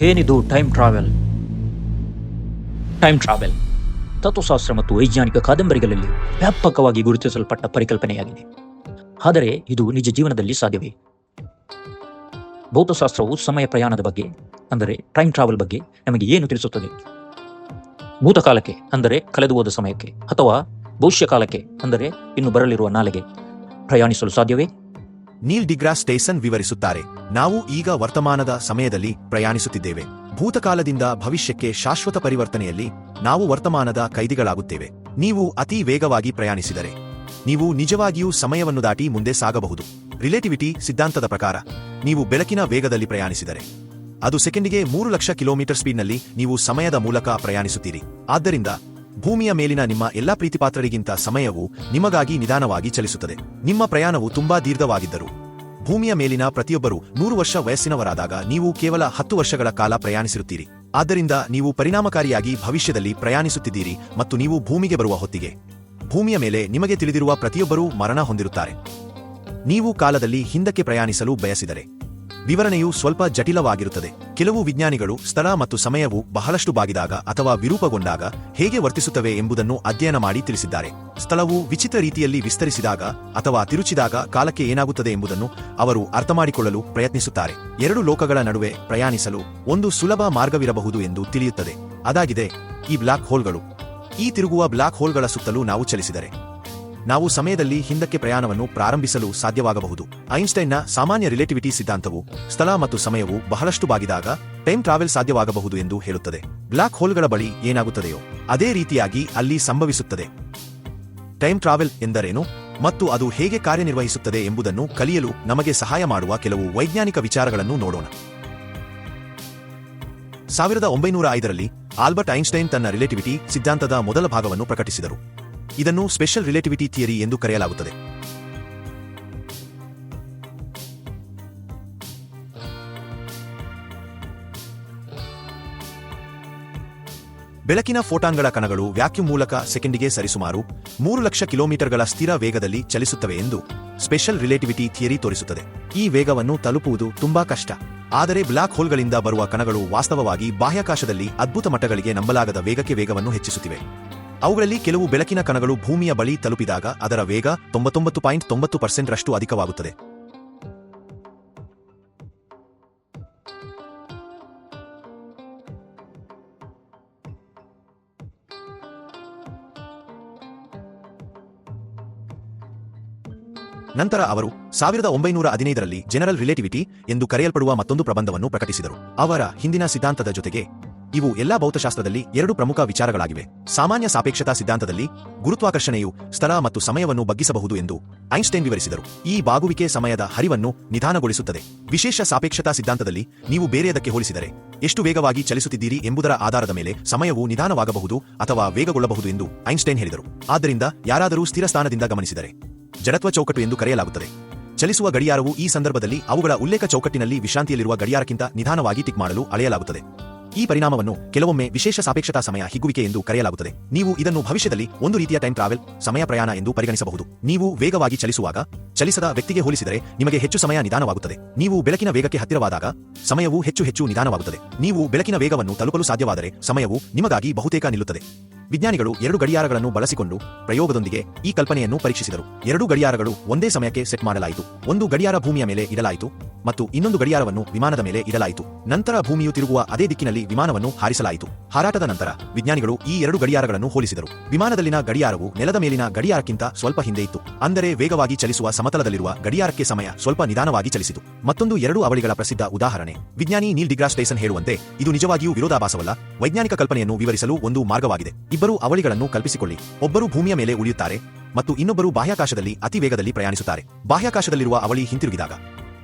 ಏನಿದು time travel time travel ತತ್ವಶಾಸ್ತ್ರ ಮತ್ತು ವೈಜ್ಞಾನಿಕ ಕಾದಂಬರಿಗಳಲ್ಲಿ ವ್ಯಾಪಕವಾಗಿ ಗುರುತಿಸಲ್ಪಟ್ಟ ಪರಿಕಲ್ಪನೆಯಾಗಿದೆ. ಆದರೆ ಇದು ನಿಜ ಜೀವನದಲ್ಲಿ ಸಾಧ್ಯವೇ? ಭೌತಶಾಸ್ತ್ರವು ಸಮಯ ಪ್ರಯಾಣದ ಬಗ್ಗೆ, ಅಂದರೆ ಟೈಮ್ ಟ್ರಾವೆಲ್ ಬಗ್ಗೆ ನಮಗೆ ಏನು ತಿಳಿಸುತ್ತದೆ? ಭೂತಕಾಲಕ್ಕೆ, ಅಂದರೆ ಕಳೆದು ಹೋದ ಸಮಯಕ್ಕೆ, ಅಥವಾ ಭವಿಷ್ಯ ಕಾಲಕ್ಕೆ ಅಂದರೆ ಇನ್ನು ಬರಲಿರುವ ನಾಲೆಗೆ ಪ್ರಯಾಣಿಸಲು ಸಾಧ್ಯವೇ? ನೀಲ್ ಡಿಗ್ರಾ ಸ್ಟೇಸನ್ ವಿವರಿಸುತ್ತಾರೆ. ನಾವು ಈಗ ವರ್ತಮಾನದ ಸಮಯದಲ್ಲಿ ಪ್ರಯಾಣಿಸುತ್ತಿದ್ದೇವೆ. ಭೂತಕಾಲದಿಂದ ಭವಿಷ್ಯಕ್ಕೆ ಶಾಶ್ವತ ಪರಿವರ್ತನೆಯಲ್ಲಿ ನಾವು ವರ್ತಮಾನದ ಕೈದಿಗಳಾಗುತ್ತೇವೆ. ನೀವು ಅತಿ ವೇಗವಾಗಿ ಪ್ರಯಾಣಿಸಿದರೆ ನೀವು ನಿಜವಾಗಿಯೂ ಸಮಯವನ್ನು ದಾಟಿ ಮುಂದೆ ಸಾಗಬಹುದು. ರಿಲೇಟಿವಿಟಿ ಸಿದ್ಧಾಂತದ ಪ್ರಕಾರ, ನೀವು ಬೆಳಕಿನ ವೇಗದಲ್ಲಿ ಪ್ರಯಾಣಿಸಿದರೆ ಅದು ಸೆಕೆಂಡಿಗೆ ಮೂರು ಲಕ್ಷ ಕಿಲೋಮೀಟರ್ ಸ್ಪೀಡ್ನಲ್ಲಿ ನೀವು ಸಮಯದ ಮೂಲಕ ಪ್ರಯಾಣಿಸುತ್ತೀರಿ. ಆದ್ದರಿಂದ ಭೂಮಿಯ ಮೇಲಿನ ನಿಮ್ಮ ಎಲ್ಲಾ ಪ್ರೀತಿಪಾತ್ರರಿಗಿಂತ ಸಮಯವು ನಿಮಗಾಗಿ ನಿಧಾನವಾಗಿ ಚಲಿಸುತ್ತದೆ. ನಿಮ್ಮ ಪ್ರಯಾಣವು ತುಂಬಾ ದೀರ್ಘವಾಗಿದ್ದರು, ಭೂಮಿಯ ಮೇಲಿನ ಪ್ರತಿಯೊಬ್ಬರು ನೂರು ವರ್ಷ ವಯಸ್ಸಿನವರಾದಾಗ ನೀವು ಕೇವಲ ಹತ್ತು ವರ್ಷಗಳ ಕಾಲ ಪ್ರಯಾಣಿಸಿರುತ್ತೀರಿ. ಆದ್ದರಿಂದ ನೀವು ಪರಿಣಾಮಕಾರಿಯಾಗಿ ಭವಿಷ್ಯದಲ್ಲಿ ಪ್ರಯಾಣಿಸುತ್ತಿದ್ದೀರಿ ಮತ್ತು ನೀವು ಭೂಮಿಗೆ ಬರುವ ಹೊತ್ತಿಗೆ. ಭೂಮಿಯ ಮೇಲೆ ನಿಮಗೆ ತಿಳಿದಿರುವ ಪ್ರತಿಯೊಬ್ಬರೂ ಮರಣ ಹೊಂದಿರುತ್ತಾರೆ. ನೀವು ಕಾಲದಲ್ಲಿ ಹಿಂದಕ್ಕೆ ಪ್ರಯಾಣಿಸಲು ಬಯಸಿದರೆ. ವಿವರಣೆಯು ಸ್ವಲ್ಪ ಜಟಿಲವಾಗಿರುತ್ತದೆ. ಕೆಲವು ವಿಜ್ಞಾನಿಗಳು ಸ್ಥಳ ಮತ್ತು ಸಮಯವು ಬಹಳಷ್ಟು ಬಾಗಿದಾಗ ಅಥವಾ ವಿರೂಪಗೊಂಡಾಗ ಹೇಗೆ ವರ್ತಿಸುತ್ತವೆ ಎಂಬುದನ್ನು ಅಧ್ಯಯನ ಮಾಡಿ ತಿಳಿಸಿದ್ದಾರೆ. ಸ್ಥಳವು ವಿಚಿತ್ರ ರೀತಿಯಲ್ಲಿ ವಿಸ್ತರಿಸಿದಾಗ ಅಥವಾ ತಿರುಚಿದಾಗ ಕಾಲಕ್ಕೆ ಏನಾಗುತ್ತದೆ ಎಂಬುದನ್ನು ಅವರು ಅರ್ಥಮಾಡಿಕೊಳ್ಳಲು ಪ್ರಯತ್ನಿಸುತ್ತಾರೆ. ಎರಡು ಲೋಕಗಳ ನಡುವೆ ಪ್ರಯಾಣಿಸಲು ಒಂದು ಸುಲಭ ಮಾರ್ಗವಿರಬಹುದು ಎಂದು ತಿಳಿಯುತ್ತದೆ. ಅದಾಗಿದೆ ಈ ಬ್ಲಾಕ್ ಹೋಲ್ಗಳು. ಈ ತಿರುಗುವ ಬ್ಲಾಕ್ ಹೋಲ್ಗಳ ಸುತ್ತಲೂ ನಾವು ಚಲಿಸಿದರೆ ನಾವು ಸಮಯದಲ್ಲಿ ಹಿಂದಕ್ಕೆ ಪ್ರಯಾಣವನ್ನು ಪ್ರಾರಂಭಿಸಲು ಸಾಧ್ಯವಾಗಬಹುದು. ಐನ್ಸ್ಟೈನ್ನ ಸಾಮಾನ್ಯ ರಿಲೇಟಿವಿಟಿ ಸಿದ್ಧಾಂತವು ಸ್ಥಳ ಮತ್ತು ಸಮಯವು ಬಹಳಷ್ಟು ಬಾಗಿದಾಗ ಟೈಮ್ ಟ್ರಾವೆಲ್ ಸಾಧ್ಯವಾಗಬಹುದು ಎಂದು ಹೇಳುತ್ತದೆ. ಬ್ಲಾಕ್ ಹೋಲ್ಗಳ ಬಳಿ ಏನಾಗುತ್ತದೆಯೋ ಅದೇ ರೀತಿಯಾಗಿ ಅಲ್ಲಿ ಸಂಭವಿಸುತ್ತದೆ. ಟೈಮ್ ಟ್ರಾವೆಲ್ ಎಂದರೇನು ಮತ್ತು ಅದು ಹೇಗೆ ಕಾರ್ಯನಿರ್ವಹಿಸುತ್ತದೆ ಎಂಬುದನ್ನು ಕಲಿಯಲು ನಮಗೆ ಸಹಾಯ ಮಾಡುವ ಕೆಲವು ವೈಜ್ಞಾನಿಕ ವಿಚಾರಗಳನ್ನು ನೋಡೋಣ. ಸಾವಿರದ ಒಂಬೈನೂರ ಐದರಲ್ಲಿ ಆಲ್ಬರ್ಟ್ ಐನ್ಸ್ಟೈನ್ ತನ್ನ ರಿಲೇಟಿವಿಟಿ ಸಿದ್ಧಾಂತದ ಮೊದಲ ಭಾಗವನ್ನು ಪ್ರಕಟಿಸಿದರು. ಇದನ್ನು ಸ್ಪೆಷಲ್ ರಿಲೇಟಿವಿಟಿ ಥಿಯರಿ ಎಂದು ಕರೆಯಲಾಗುತ್ತದೆ. ಬೆಳಕಿನ ಫೋಟಾನ್ಗಳ ಕಣಗಳು ವ್ಯಾಕ್ಯೂಮ್ ಮೂಲಕ ಸೆಕೆಂಡಿಗೆ ಸರಿಸುಮಾರು ಮೂರು ಲಕ್ಷ ಕಿಲೋಮೀಟರ್ಗಳ ಸ್ಥಿರ ವೇಗದಲ್ಲಿ ಚಲಿಸುತ್ತವೆ ಎಂದು ಸ್ಪೆಷಲ್ ರಿಲೇಟಿವಿಟಿ ಥಿಯರಿ ತೋರಿಸುತ್ತದೆ. ಈ ವೇಗವನ್ನು ತಲುಪುವುದು ತುಂಬಾ ಕಷ್ಟ. ಆದರೆ ಬ್ಲಾಕ್ ಹೋಲ್ಗಳಿಂದ ಬರುವ ಕಣಗಳು ವಾಸ್ತವವಾಗಿ ಬಾಹ್ಯಾಕಾಶದಲ್ಲಿ ಅದ್ಭುತ ಮಟ್ಟಗಳಿಗೆ ನಂಬಲಾಗದ ವೇಗಕ್ಕೆ ವೇಗವನ್ನು ಹೆಚ್ಚಿಸುತ್ತಿವೆ. ಅವುಗಳಲ್ಲಿ ಕೆಲವು ಬೆಳಕಿನ ಕಣಗಳು ಭೂಮಿಯ ಬಳಿ ತಲುಪಿದಾಗ ಅದರ ವೇಗ ತೊಂಬತ್ತೊಂಬತ್ತು ಪಾಯಿಂಟ್ ತೊಂಬತ್ತು ಪರ್ಸೆಂಟ್ ರಷ್ಟು ಅಧಿಕವಾಗುತ್ತದೆ. ನಂತರ ಅವರು ಸಾವಿರದ ಒಂಬೈನೂರ ಹದಿನೈದರಲ್ಲಿ ಜನರಲ್ ರಿಲೇಟಿವಿಟಿ ಎಂದು ಕರೆಯಲ್ಪಡುವ ಮತ್ತೊಂದು ಪ್ರಬಂಧವನ್ನು ಪ್ರಕಟಿಸಿದರು. ಅವರ ಹಿಂದಿನ ಸಿದ್ಧಾಂತದ ಜೊತೆಗೆ ಇವು ಎಲ್ಲಾ ಭೌತಶಾಸ್ತ್ರದಲ್ಲಿ ಎರಡು ಪ್ರಮುಖ ವಿಚಾರಗಳಾಗಿವೆ. ಸಾಮಾನ್ಯ ಸಾಪೇಕ್ಷತಾ ಸಿದ್ಧಾಂತದಲ್ಲಿ ಗುರುತ್ವಾಕರ್ಷಣೆಯು ಸ್ಥಳ ಮತ್ತು ಸಮಯವನ್ನು ಬಗ್ಗಿಸಬಹುದು ಎಂದು ಐನ್ಸ್ಟೈನ್ ವಿವರಿಸಿದರು. ಈ ಬಾಗುವಿಕೆ ಸಮಯದ ಹರಿವನ್ನು ನಿಧಾನಗೊಳಿಸುತ್ತದೆ. ವಿಶೇಷ ಸಾಪೇಕ್ಷತಾ ಸಿದ್ಧಾಂತದಲ್ಲಿ ನೀವು ಬೇರೆಯದಕ್ಕೆ ಹೋಲಿಸಿದರೆ, ಎಷ್ಟು ವೇಗವಾಗಿ ಚಲಿಸುತ್ತಿದ್ದೀರಿ ಎಂಬುದರ ಆಧಾರದ ಮೇಲೆ ಸಮಯವು ನಿಧಾನವಾಗಬಹುದು ಅಥವಾ ವೇಗಗೊಳ್ಳಬಹುದು ಎಂದು ಐನ್ಸ್ಟೈನ್ ಹೇಳಿದರು. ಆದ್ದರಿಂದ ಯಾರಾದರೂ ಸ್ಥಿರ ಸ್ಥಾನದಿಂದ ಗಮನಿಸಿದರೆ, ಜಡತ್ವ ಚೌಕಟ್ಟು ಎಂದು ಕರೆಯಲಾಗುತ್ತದೆ. ಚಲಿಸುವ ಗಡಿಯಾರವು ಈ ಸಂದರ್ಭದಲ್ಲಿ ಅವುಗಳ ಉಲ್ಲೇಖ ಚೌಕಟ್ಟಿನಲ್ಲಿ ವಿಶ್ರಾಂತಿಯಲ್ಲಿರುವ ಗಡಿಯಾರಕ್ಕಿಂತ ನಿಧಾನವಾಗಿ ಟಿಕ್ ಮಾಡಲು ಅಳೆಯಲಾಗುತ್ತದೆ. ಈ ಪರಿಣಾಮವನ್ನು ಕೆಲವೊಮ್ಮೆ ವಿಶೇಷ ಸಾಪೇಕ್ಷತಾ ಸಮಯ ಹಿಗ್ಗುವಿಕೆ ಎಂದು ಕರೆಯಲಾಗುತ್ತದೆ. ನೀವು ಇದನ್ನು ಭವಿಷ್ಯದಲ್ಲಿ ಒಂದು ರೀತಿಯ ಟೈಮ್ ಟ್ರಾವೆಲ್, ಸಮಯ ಪ್ರಯಾಣ ಎಂದು ಪರಿಗಣಿಸಬಹುದು. ನೀವು ವೇಗವಾಗಿ ಚಲಿಸುವಾಗ, ಚಲಿಸದ ವ್ಯಕ್ತಿಗೆ ಹೋಲಿಸಿದರೆ ನಿಮಗೆ ಹೆಚ್ಚು ಸಮಯ ನಿಧಾನವಾಗುತ್ತದೆ. ನೀವು ಬೆಳಕಿನ ವೇಗಕ್ಕೆ ಹತ್ತಿರವಾದಾಗ, ಸಮಯವು ಹೆಚ್ಚು ಹೆಚ್ಚು ನಿಧಾನವಾಗುತ್ತದೆ. ನೀವು ಬೆಳಕಿನ ವೇಗವನ್ನು ತಲುಪಲು ಸಾಧ್ಯವಾದರೆ, ಸಮಯವು ನಿಮಗಾಗಿ ಬಹುತೇಕ ನಿಲ್ಲುತ್ತದೆ. ವಿಜ್ಞಾನಿಗಳು ಎರಡು ಗಡಿಯಾರಗಳನ್ನು ಬಳಸಿಕೊಂಡು ಪ್ರಯೋಗದೊಂದಿಗೆ ಈ ಕಲ್ಪನೆಯನ್ನು ಪರೀಕ್ಷಿಸಿದರು. ಎರಡು ಗಡಿಯಾರಗಳು ಒಂದೇ ಸಮಯಕ್ಕೆ ಸೆಟ್ ಮಾಡಲಾಯಿತು. ಒಂದು ಗಡಿಯಾರ ಭೂಮಿಯ ಮೇಲೆ ಇಡಲಾಯಿತು ಮತ್ತು ಇನ್ನೊಂದು ಗಡಿಯಾರವನ್ನು ವಿಮಾನದ ಮೇಲೆ ಇಡಲಾಯಿತು. ನಂತರ ಭೂಮಿಯು ತಿರುಗುವ ಅದೇ ದಿಕ್ಕಿನಲ್ಲಿ ವಿಮಾನವನ್ನು ಹಾರಿಸಲಾಯಿತು. ಹಾರಾಟದ ನಂತರ ವಿಜ್ಞಾನಿಗಳು ಈ ಎರಡು ಗಡಿಯಾರಗಳನ್ನು ಹೋಲಿಸಿದರು. ವಿಮಾನದಲ್ಲಿನ ಗಡಿಯಾರವು ನೆಲದ ಮೇಲಿನ ಗಡಿಯಾರಕ್ಕಿಂತ ಸ್ವಲ್ಪ ಹಿಂದೆ ಇತ್ತು. ಅಂದರೆ ವೇಗವಾಗಿ ಚಲಿಸುವ ಸಮತಲದಲ್ಲಿರುವ ಗಡಿಯಾರಕ್ಕೆ ಸಮಯ ಸ್ವಲ್ಪ ನಿಧಾನವಾಗಿ ಚಲಿಸಿತು. ಮತ್ತೊಂದು ಎರಡು ಅವಳಿಗಳ ಪ್ರಸಿದ್ಧ ಉದಾಹರಣೆ. ವಿಜ್ಞಾನಿ ನೀಲ್ ಡಿಗ್ರಾಸ್ ಟೈಸನ್ ಹೇಳುವಂತೆ, ಇದು ನಿಜವಾಗಿಯೂ ವಿರೋಧಾಭಾಸವಲ್ಲ. ವೈಜ್ಞಾನಿಕ ಕಲ್ಪನೆಯನ್ನು ವಿವರಿಸಲು ಒಂದು ಮಾರ್ಗವಾಗಿದೆ. ಇಬ್ಬರು ಅವಳಿಗಳನ್ನು ಕಲ್ಪಿಸಿಕೊಳ್ಳಿ. ಒಬ್ಬರು ಭೂಮಿಯ ಮೇಲೆ ಉಳಿಯುತ್ತಾರೆ ಮತ್ತು ಇನ್ನೊಬ್ಬರು ಬಾಹ್ಯಾಕಾಶದಲ್ಲಿ ಅತಿ ವೇಗದಲ್ಲಿ ಪ್ರಯಾಣಿಸುತ್ತಾರೆ. ಬಾಹ್ಯಾಕಾಶದಲ್ಲಿರುವ ಅವಳಿ ಹಿಂತಿರುಗಿದಾಗ,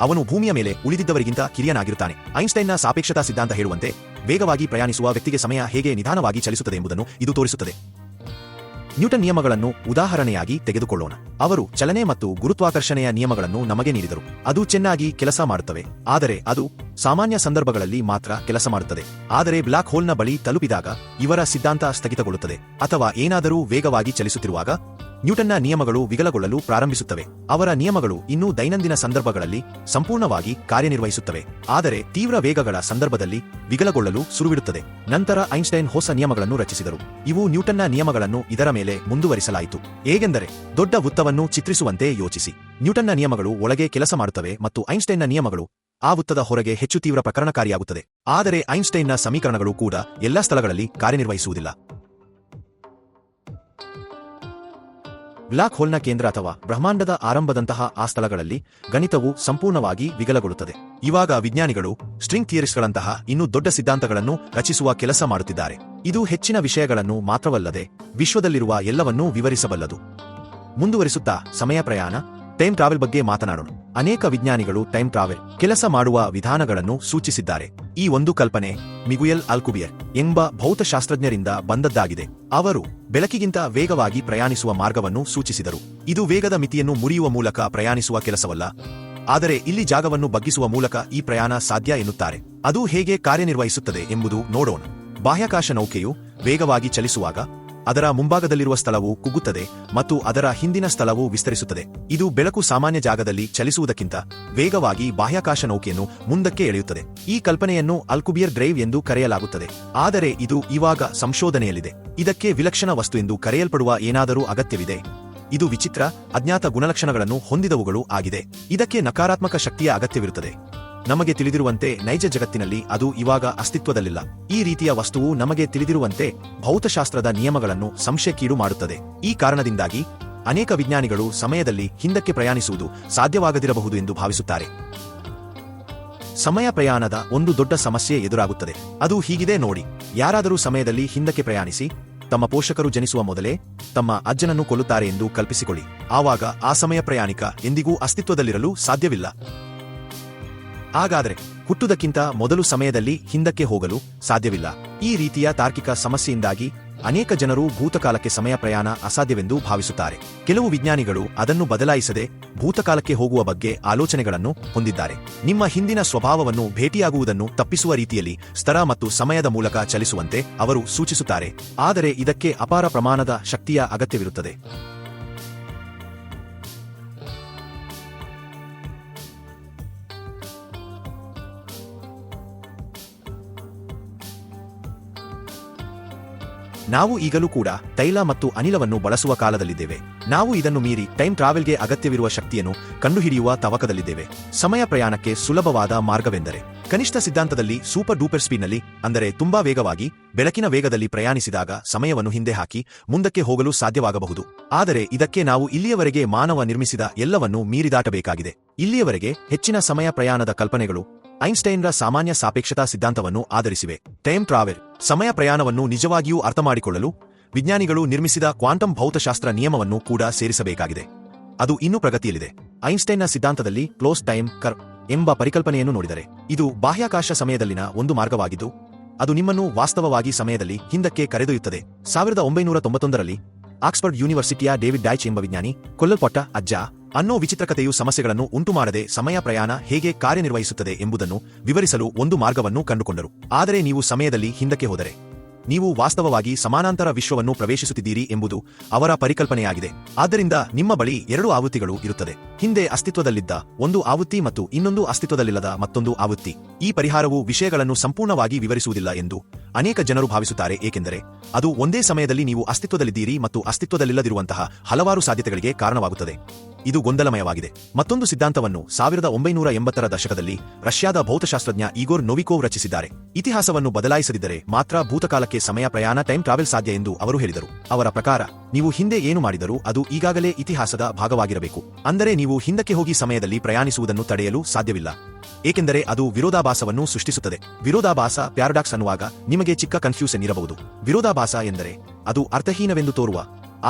ಅವನು ಭೂಮಿಯ ಮೇಲೆ ಉಳಿದಿದ್ದವರಿಗಿಂತ ಕಿರಿಯನಾಗಿರುತ್ತಾನೆ. ಐನ್ಸ್ಟೈನ್ನ ಸಾಪೇಕ್ಷತಾ ಸಿದ್ಧಾಂತ ಹೇಳುವಂತೆ, ವೇಗವಾಗಿ ಪ್ರಯಾಣಿಸುವ ವ್ಯಕ್ತಿಗೆ ಸಮಯ ಹೇಗೆ ನಿಧಾನವಾಗಿ ಚಲಿಸುತ್ತದೆ ಎಂಬುದನ್ನು ಇದು ತೋರಿಸುತ್ತದೆ. ನ್ಯೂಟನ್ ನಿಯಮಗಳನ್ನು ಉದಾಹರಣೆಯಾಗಿ ತೆಗೆದುಕೊಳ್ಳೋಣ. ಅವರು ಚಲನೆ ಮತ್ತು ಗುರುತ್ವಾಕರ್ಷಣೆಯ ನಿಯಮಗಳನ್ನು ನಮಗೆ ನೀಡಿದರು. ಅದು ಚೆನ್ನಾಗಿ ಕೆಲಸ ಮಾಡುತ್ತವೆ. ಆದರೆ ಅದು ಸಾಮಾನ್ಯ ಸಂದರ್ಭಗಳಲ್ಲಿ ಮಾತ್ರ ಕೆಲಸ ಮಾಡುತ್ತದೆ. ಆದರೆ ಬ್ಲಾಕ್ ಹೋಲ್ನ ಬಳಿ ತಲುಪಿದಾಗ ಇವರ ಸಿದ್ಧಾಂತ ಸ್ಥಗಿತಗೊಳ್ಳುತ್ತದೆ. ಅಥವಾ ಏನಾದರೂ ವೇಗವಾಗಿ ಚಲಿಸುತ್ತಿರುವಾಗ ನ್ಯೂಟನ್ನ ನಿಯಮಗಳು ವಿಗಲಗೊಳ್ಳಲು ಪ್ರಾರಂಭಿಸುತ್ತವೆ. ಅವರ ನಿಯಮಗಳು ಇನ್ನೂ ದೈನಂದಿನ ಸಂದರ್ಭಗಳಲ್ಲಿ ಸಂಪೂರ್ಣವಾಗಿ ಕಾರ್ಯನಿರ್ವಹಿಸುತ್ತವೆ. ಆದರೆ ತೀವ್ರ ವೇಗಗಳ ಸಂದರ್ಭದಲ್ಲಿ ವಿಗಲಗೊಳ್ಳಲು ಸುರುವಿಡುತ್ತದೆ ನಂತರ ಐನ್ಸ್ಟೈನ್ ಹೊಸ ನಿಯಮಗಳನ್ನು ರಚಿಸಿದರು. ಇವು ನ್ಯೂಟನ್ನ ನಿಯಮಗಳನ್ನು ಇದರ ಮೇಲೆ ಮುಂದುವರಿಸಲಾಯಿತು. ಹೇಗೆಂದರೆ, ದೊಡ್ಡ ವೃತ್ತವನ್ನು ಚಿತ್ರಿಸುವಂತೆ ಯೋಚಿಸಿ. ನ್ಯೂಟನ್ನ ನಿಯಮಗಳು ಒಳಗೆ ಕೆಲಸ ಮಾಡುತ್ತವೆ ಮತ್ತು ಐನ್ಸ್ಟೈನ್ನ ನಿಯಮಗಳು ಆ ವೃತ್ತದ ಹೊರಗೆ ಹೆಚ್ಚು ತೀವ್ರ ಪ್ರಕರಣಕಾರಿಯಾಗುತ್ತದೆ. ಆದರೆ ಐನ್ಸ್ಟೈನ್ನ ಸಮೀಕರಣಗಳು ಕೂಡ ಎಲ್ಲಾ ಸ್ಥಳಗಳಲ್ಲಿ ಕಾರ್ಯನಿರ್ವಹಿಸುವುದಿಲ್ಲ. ಬ್ಲಾಕ್ ಹೋಲ್ನ ಕೇಂದ್ರ ಅಥವಾ ಬ್ರಹ್ಮಾಂಡದ ಆರಂಭದಂತಹ ಆ ಸ್ಥಳಗಳಲ್ಲಿ ಗಣಿತವು ಸಂಪೂರ್ಣವಾಗಿ ವಿಗಲಗೊಳ್ಳುತ್ತದೆ. ಇವಾಗ ವಿಜ್ಞಾನಿಗಳು ಸ್ಟ್ರಿಂಗ್ ಥಿಯರಿಸ್ಗಳಂತಹ ಇನ್ನೂ ದೊಡ್ಡ ಸಿದ್ಧಾಂತಗಳನ್ನು ರಚಿಸುವ ಕೆಲಸ ಮಾಡುತ್ತಿದ್ದಾರೆ. ಇದು ಹೆಚ್ಚಿನ ವಿಷಯಗಳನ್ನು ಮಾತ್ರವಲ್ಲದೆ ವಿಶ್ವದಲ್ಲಿರುವ ಎಲ್ಲವನ್ನೂ ವಿವರಿಸಬಲ್ಲದು. ಮುಂದುವರಿಸುತ್ತಾ ಸಮಯ ಪ್ರಯಾಣ, ಟೈಮ್ ಟ್ರಾವೆಲ್ ಬಗ್ಗೆ ಮಾತನಾಡೋಣ. ಅನೇಕ ವಿಜ್ಞಾನಿಗಳು ಟೈಮ್ ಟ್ರಾವೆಲ್, ಕೆಲಸ ಮಾಡುವ ವಿಧಾನಗಳನ್ನು ಸೂಚಿಸಿದ್ದಾರೆ. ಈ ಒಂದು ಕಲ್ಪನೆ ಮಿಗುಯಲ್ ಅಲ್ಕುಬಿಯರ್ ಎಂಬ ಭೌತಶಾಸ್ತ್ರಜ್ಞರಿಂದ ಬಂದದ್ದಾಗಿದೆ. ಅವರು ಬೆಳಕಿಗಿಂತ ವೇಗವಾಗಿ ಪ್ರಯಾಣಿಸುವ ಮಾರ್ಗವನ್ನು ಸೂಚಿಸಿದರು. ಇದು ವೇಗದ ಮಿತಿಯನ್ನು ಮುರಿಯುವ ಮೂಲಕ ಪ್ರಯಾಣಿಸುವ ಕೆಲಸವಲ್ಲ. ಆದರೆ ಇಲ್ಲಿ ಜಾಗವನ್ನು ಬಗ್ಗಿಸುವ ಮೂಲಕ ಈ ಪ್ರಯಾಣ ಸಾಧ್ಯ ಎನ್ನುತ್ತಾರೆ. ಅದು ಹೇಗೆ ಕಾರ್ಯನಿರ್ವಹಿಸುತ್ತದೆ ಎಂಬುದು ನೋಡೋಣ. ಬಾಹ್ಯಾಕಾಶ ನೌಕೆಯು ವೇಗವಾಗಿ ಚಲಿಸುವಾಗ ಅದರ ಮುಂಭಾಗದಲ್ಲಿರುವ ಸ್ಥಳವು ಕುಗ್ಗುತ್ತದೆ ಮತ್ತು ಅದರ ಹಿಂದಿನ ಸ್ಥಳವು ವಿಸ್ತರಿಸುತ್ತದೆ. ಇದು ಬೆಳಕು ಸಾಮಾನ್ಯ ಜಾಗದಲ್ಲಿ ಚಲಿಸುವುದಕ್ಕಿಂತ ವೇಗವಾಗಿ ಬಾಹ್ಯಾಕಾಶ ನೌಕೆಯನ್ನು ಮುಂದಕ್ಕೆ ಎಳೆಯುತ್ತದೆ. ಈ ಕಲ್ಪನೆಯನ್ನು ಅಲ್ಕುಬಿಯರ್ ಡ್ರೈವ್ ಎಂದು ಕರೆಯಲಾಗುತ್ತದೆ. ಆದರೆ ಇದು ಇವಾಗ ಸಂಶೋಧನೆಯಲ್ಲಿದೆ. ಇದಕ್ಕೆ ವಿಲಕ್ಷಣ ವಸ್ತು ಎಂದು ಕರೆಯಲ್ಪಡುವ ಏನಾದರೂ ಅಗತ್ಯವಿದೆ? ಇದು ವಿಚಿತ್ರ, ಅಜ್ಞಾತ ಗುಣಲಕ್ಷಣಗಳನ್ನು ಹೊಂದಿದವುಗಳು ಆಗಿದೆ. ಇದಕ್ಕೆ ನಕಾರಾತ್ಮಕ ಶಕ್ತಿಯ ಅಗತ್ಯವಿರುತ್ತದೆ. ನಮಗೆ ತಿಳಿದಿರುವಂತೆ ನೈಜ ಜಗತ್ತಿನಲ್ಲಿ ಅದು ಇವಾಗ ಅಸ್ತಿತ್ವದಲ್ಲಿಲ್ಲ. ಈ ರೀತಿಯ ವಸ್ತುವು ನಮಗೆ ತಿಳಿದಿರುವಂತೆ ಭೌತಶಾಸ್ತ್ರದ ನಿಯಮಗಳನ್ನು ಸಂಶಯಕ್ಕೀಡು ಮಾಡುತ್ತದೆ. ಈ ಕಾರಣದಿಂದಾಗಿ ಅನೇಕ ವಿಜ್ಞಾನಿಗಳು ಸಮಯದಲ್ಲಿ ಹಿಂದಕ್ಕೆ ಪ್ರಯಾಣಿಸುವುದು ಸಾಧ್ಯವಾಗದಿರಬಹುದು ಎಂದು ಭಾವಿಸುತ್ತಾರೆ. ಸಮಯ ಪ್ರಯಾಣದ ಒಂದು ದೊಡ್ಡ ಸಮಸ್ಯೆ ಎದುರಾಗುತ್ತದೆ. ಅದು ಹೀಗಿದೆ ನೋಡಿ. ಯಾರಾದರೂ ಸಮಯದಲ್ಲಿ ಹಿಂದಕ್ಕೆ ಪ್ರಯಾಣಿಸಿ, ತಮ್ಮ ಪೋಷಕರು ಜನಿಸುವ ಮೊದಲೇ ತಮ್ಮ ಅಜ್ಜನನ್ನು ಕೊಲ್ಲುತ್ತಾರೆ ಎಂದು ಕಲ್ಪಿಸಿಕೊಳ್ಳಿ. ಆವಾಗ ಆ ಸಮಯ ಪ್ರಯಾಣಿಕ ಎಂದಿಗೂ ಅಸ್ತಿತ್ವದಲ್ಲಿರಲು ಸಾಧ್ಯವಿಲ್ಲ. ಹಾಗಾದರೆ ಹುಟ್ಟುವುದಕ್ಕಿಂತ ಮೊದಲು ಸಮಯದಲ್ಲಿ ಹಿಂದಕ್ಕೆ ಹೋಗಲು ಸಾಧ್ಯವಿಲ್ಲ. ಈ ರೀತಿಯ ತಾರ್ಕಿಕ ಸಮಸ್ಯೆಯಿಂದಾಗಿ ಅನೇಕ ಜನರು ಭೂತಕಾಲಕ್ಕೆ ಸಮಯ ಪ್ರಯಾಣ ಅಸಾಧ್ಯವೆಂದು ಭಾವಿಸುತ್ತಾರೆ. ಕೆಲವು ವಿಜ್ಞಾನಿಗಳು ಅದನ್ನು ಬದಲಾಯಿಸದೆ ಭೂತಕಾಲಕ್ಕೆ ಹೋಗುವ ಬಗ್ಗೆ ಆಲೋಚನೆಗಳನ್ನು ಹೊಂದಿದ್ದಾರೆ. ನಿಮ್ಮ ಹಿಂದಿನ ಸ್ವಭಾವವನ್ನು ಭೇಟಿಯಾಗುವುದನ್ನು ತಪ್ಪಿಸುವ ರೀತಿಯಲ್ಲಿ ಸ್ತರ ಮತ್ತು ಸಮಯದ ಮೂಲಕ ಚಲಿಸುವಂತೆ ಅವರು ಸೂಚಿಸುತ್ತಾರೆ. ಆದರೆ ಇದಕ್ಕೆ ಅಪಾರ ಪ್ರಮಾಣದ ಶಕ್ತಿಯ ಅಗತ್ಯವಿರುತ್ತದೆ. ನಾವು ಈಗಲೂ ಕೂಡ ತೈಲ ಮತ್ತು ಅನಿಲವನ್ನು ಬಳಸುವ ಕಾಲದಲ್ಲಿದ್ದೇವೆ. ನಾವು ಇದನ್ನು ಮೀರಿ ಟೈಮ್ ಟ್ರಾವೆಲ್ಗೆ ಅಗತ್ಯವಿರುವ ಶಕ್ತಿಯನ್ನು ಕಂಡುಹಿಡಿಯುವ ತವಕದಲ್ಲಿದ್ದೇವೆ. ಸಮಯ ಪ್ರಯಾಣಕ್ಕೆ ಸುಲಭವಾದ ಮಾರ್ಗವೆಂದರೆ ಕನಿಷ್ಠ ಸಿದ್ಧಾಂತದಲ್ಲಿ ಸೂಪರ್ ಡೂಪರ್ ಸ್ಪೀಡ್ನಲ್ಲಿ, ಅಂದರೆ ತುಂಬಾ ವೇಗವಾಗಿ, ಬೆಳಕಿನ ವೇಗದಲ್ಲಿ ಪ್ರಯಾಣಿಸಿದಾಗ ಸಮಯವನ್ನು ಹಿಂದೆ ಹಾಕಿ ಮುಂದಕ್ಕೆ ಹೋಗಲು ಸಾಧ್ಯವಾಗಬಹುದು. ಆದರೆ ಇದಕ್ಕೆ ನಾವು ಇಲ್ಲಿಯವರೆಗೆ ಮಾನವ ನಿರ್ಮಿಸಿದ ಎಲ್ಲವನ್ನೂ ಮೀರಿದಾಟಬೇಕಾಗಿದೆ ಇಲ್ಲಿಯವರೆಗೆ ಹೆಚ್ಚಿನ ಸಮಯ ಪ್ರಯಾಣದ ಕಲ್ಪನೆಗಳು ಐನ್ಸ್ಟೈನ್ರ ಸಾಮಾನ್ಯ ಸಾಪೇಕ್ಷತಾ ಸಿದ್ಧಾಂತವನ್ನು ಆಧರಿಸಿವೆ. ಟೈಮ್ ಟ್ರಾವೆಲ್, ಸಮಯ ಪ್ರಯಾಣವನ್ನು ನಿಜವಾಗಿಯೂ ಅರ್ಥಮಾಡಿಕೊಳ್ಳಲು ವಿಜ್ಞಾನಿಗಳು ನಿರ್ಮಿಸಿದ ಕ್ವಾಂಟಮ್ ಭೌತಶಾಸ್ತ್ರ ನಿಯಮವನ್ನು ಕೂಡ ಸೇರಿಸಬೇಕಾಗಿದೆ. ಅದು ಇನ್ನೂ ಪ್ರಗತಿಯಲ್ಲಿದೆ. ಐನ್ಸ್ಟೈನ್ನ ಸಿದ್ಧಾಂತದಲ್ಲಿ ಕ್ಲೋಸ್ ಟೈಮ್ ಕರ್ ಎಂಬ ಪರಿಕಲ್ಪನೆಯನ್ನು ನೋಡಿದರೆ, ಇದು ಬಾಹ್ಯಾಕಾಶ ಸಮಯದಲ್ಲಿನ ಒಂದು ಮಾರ್ಗವಾಗಿದ್ದು, ಅದು ನಿಮ್ಮನ್ನು ವಾಸ್ತವವಾಗಿ ಸಮಯದಲ್ಲಿ ಹಿಂದಕ್ಕೆ ಕರೆದೊಯ್ಯುತ್ತದೆ. ಸಾವಿರದ ಒಂಬೈನೂರ ತೊಂಬತ್ತೊಂದರಲ್ಲಿ ಆಕ್ಸ್ಫರ್ಡ್ ಯೂನಿವರ್ಸಿಟಿಯ ಡೇವಿಡ್ ಡೈಚ್ ಎಂಬ ವಿಜ್ಞಾನಿ, ಕೊಲ್ಲಲ್ಪಟ್ಟ ಅಜ್ಜ ಅನ್ನೋ ವಿಚಿತ್ರಕತೆಯು ಸಮಸ್ಯೆಗಳನ್ನು ಉಂಟುಮಾಡದೆ ಸಮಯ ಪ್ರಯಾಣ ಹೇಗೆ ಕಾರ್ಯನಿರ್ವಹಿಸುತ್ತದೆ ಎಂಬುದನ್ನು ವಿವರಿಸಲು ಒಂದು ಮಾರ್ಗವನ್ನು ಕಂಡುಕೊಂಡರು. ಆದರೆ ನೀವು ಸಮಯದಲ್ಲಿ ಹಿಂದಕ್ಕೆ ಹೋದರೆ, ನೀವು ವಾಸ್ತವವಾಗಿ ಸಮಾನಾಂತರ ವಿಶ್ವವನ್ನು ಪ್ರವೇಶಿಸುತ್ತಿದ್ದೀರಿ ಎಂಬುದು ಅವರ ಪರಿಕಲ್ಪನೆಯಾಗಿದೆ. ಆದ್ದರಿಂದ ನಿಮ್ಮ ಬಳಿ ಎರಡು ಆವೃತ್ತಿಗಳು ಇರುತ್ತದೆ. ಹಿಂದೆ ಅಸ್ತಿತ್ವದಲ್ಲಿದ್ದ ಒಂದು ಆವೃತ್ತಿ ಮತ್ತು ಇನ್ನೊಂದು ಅಸ್ತಿತ್ವದಲ್ಲಿಲ್ಲದ ಮತ್ತೊಂದು ಆವೃತ್ತಿ. ಈ ಪರಿಹಾರವು ವಿಷಯಗಳನ್ನು ಸಂಪೂರ್ಣವಾಗಿ ವಿವರಿಸುವುದಿಲ್ಲ ಎಂದು ಅನೇಕ ಜನರು ಭಾವಿಸುತ್ತಾರೆ, ಏಕೆಂದರೆ ಅದು ಒಂದೇ ಸಮಯದಲ್ಲಿ ನೀವು ಅಸ್ತಿತ್ವದಲ್ಲಿದ್ದೀರಿ ಮತ್ತು ಅಸ್ತಿತ್ವದಲ್ಲಿಲ್ಲದಿರುವಂತಹ ಹಲವಾರು ಸಾಧ್ಯತೆಗಳಿಗೆ ಕಾರಣವಾಗುತ್ತದೆ. ಇದು ಗೊಂದಲಮಯವಾಗಿದೆ. ಮತ್ತೊಂದು ಸಿದ್ಧಾಂತವನ್ನು ಸಾವಿರದ ಒಂಬೈನೂರ ಎಂಬತ್ತರ ದಶಕದಲ್ಲಿ ರಷ್ಯಾದ ಭೌತಶಾಸ್ತ್ರಜ್ಞ ಈಗೋರ್ ನೋವಿಕೋವ್ ರಚಿಸಿದ್ದಾರೆ. ಇತಿಹಾಸವನ್ನು ಬದಲಾಯಿಸದಿದ್ದರೆ ಮಾತ್ರ ಭೂತಕಾಲಕ್ಕೆ ಸಮಯ ಪ್ರಯಾಣ ಟೈಮ್ ಟ್ರಾವೆಲ್ ಸಾಧ್ಯ ಎಂದು ಅವರು ಹೇಳಿದರು. ಅವರ ಪ್ರಕಾರ, ನೀವು ಹಿಂದೆ ಏನು ಮಾಡಿದರೂ ಅದು ಈಗಾಗಲೇ ಇತಿಹಾಸದ ಭಾಗವಾಗಿರಬೇಕು. ಅಂದರೆ ನೀವು ಹಿಂದಕ್ಕೆ ಹೋಗಿ ಸಮಯದಲ್ಲಿ ಪ್ರಯಾಣಿಸುವುದನ್ನು ತಡೆಯಲು ಸಾಧ್ಯವಿಲ್ಲ. ಏಕೆಂದರೆ ಅದು ವಿರೋಧಾಭಾಸವನ್ನು ಸೃಷ್ಟಿಸುತ್ತದೆ. ವಿರೋಧಾಭಾಸ ಪ್ಯಾರಡಾಕ್ಸ್ ಅನ್ನುವಾಗ ನಿಮಗೆ ಚಿಕ್ಕ ಕನ್ಫ್ಯೂಷನ್ ಇರಬಹುದು. ವಿರೋಧಾಭಾಸ ಎಂದರೆ ಅದು ಅರ್ಥಹೀನವೆಂದು ತೋರುವ,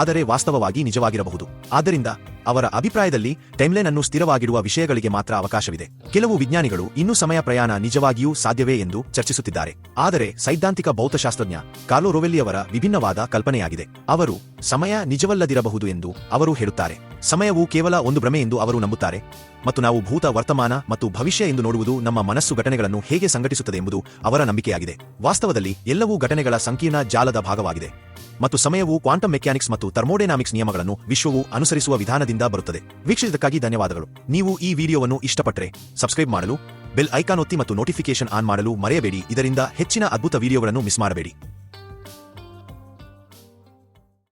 ಆದರೆ ವಾಸ್ತವವಾಗಿ ನಿಜವಾಗಿರಬಹುದು. ಆದ್ದರಿಂದ ಅವರ ಅಭಿಪ್ರಾಯದಲ್ಲಿ ಟೈಮ್ಲೈನ್ ಅನ್ನು ಸ್ಥಿರವಾಗಿಡುವ ವಿಷಯಗಳಿಗೆ ಮಾತ್ರ ಅವಕಾಶವಿದೆ. ಕೆಲವು ವಿಜ್ಞಾನಿಗಳು ಇನ್ನೂ ಸಮಯ ಪ್ರಯಾಣ ನಿಜವಾಗಿಯೂ ಸಾಧ್ಯವೇ ಎಂದು ಚರ್ಚಿಸುತ್ತಿದ್ದಾರೆ. ಆದರೆ ಸೈದ್ಧಾಂತಿಕ ಭೌತಶಾಸ್ತ್ರಜ್ಞ ಕಾರ್ಲೋ ರೊವೆಲ್ಲಿಯವರ ವಿಭಿನ್ನವಾದ ಕಲ್ಪನೆಯಾಗಿದೆ. ಅವರು, ಸಮಯ ನಿಜವಲ್ಲದಿರಬಹುದು ಎಂದು ಅವರು ಹೇಳುತ್ತಾರೆ. ಸಮಯವು ಕೇವಲ ಒಂದು ಭ್ರಮೆ ಎಂದು ಅವರು ನಂಬುತ್ತಾರೆ. ಮತ್ತು ನಾವು ಭೂತ ವರ್ತಮಾನ ಮತ್ತು ಭವಿಷ್ಯ ಎಂದು ನೋಡುವುದು ನಮ್ಮ ಮನಸ್ಸು ಘಟನೆಗಳನ್ನು ಹೇಗೆ ಸಂಘಟಿಸುತ್ತದೆ ಎಂಬುದು ಅವರ ನಂಬಿಕೆಯಾಗಿದೆ. ವಾಸ್ತವದಲ್ಲಿ ಎಲ್ಲವೂ ಘಟನೆಗಳ ಸಂಕೀರ್ಣ ಜಾಲದ ಭಾಗವಾಗಿದೆ. ಮತ್ತು ಸಮಯವು ಕ್ವಾಂಟಮ್ ಮೆಕ್ಯಾನಿಕ್ಸ್ ಮತ್ತು ಥರ್ಮೋಡೈನಾಮಿಕ್ಸ್ ನಿಯಮಗಳನ್ನು ವಿಶ್ವವು ಅನುಸರಿಸುವ ವಿಧಾನದಿಂದ ಬರುತ್ತದೆ. ವೀಕ್ಷಿಸಿದಕ್ಕಾಗಿ ಧನ್ಯವಾದಗಳು. ನೀವು ಈ ವಿಡಿಯೋವನ್ನು ಇಷ್ಟಪಟ್ಟರೆ ಸಬ್ಸ್ಕ್ರೈಬ್ ಮಾಡಲು, ಬೆಲ್ ಐಕಾನ್ ಒತ್ತಿ ಮತ್ತು ನೋಟಿಫಿಕೇಶನ್ ಆನ್ ಮಾಡಲು ಮರೆಯಬೇಡಿ. ಇದರಿಂದ ಹೆಚ್ಚಿನ ಅದ್ಭುತ ವಿಡಿಯೋಗಳನ್ನು ಮಿಸ್ ಮಾಡಬೇಡಿ.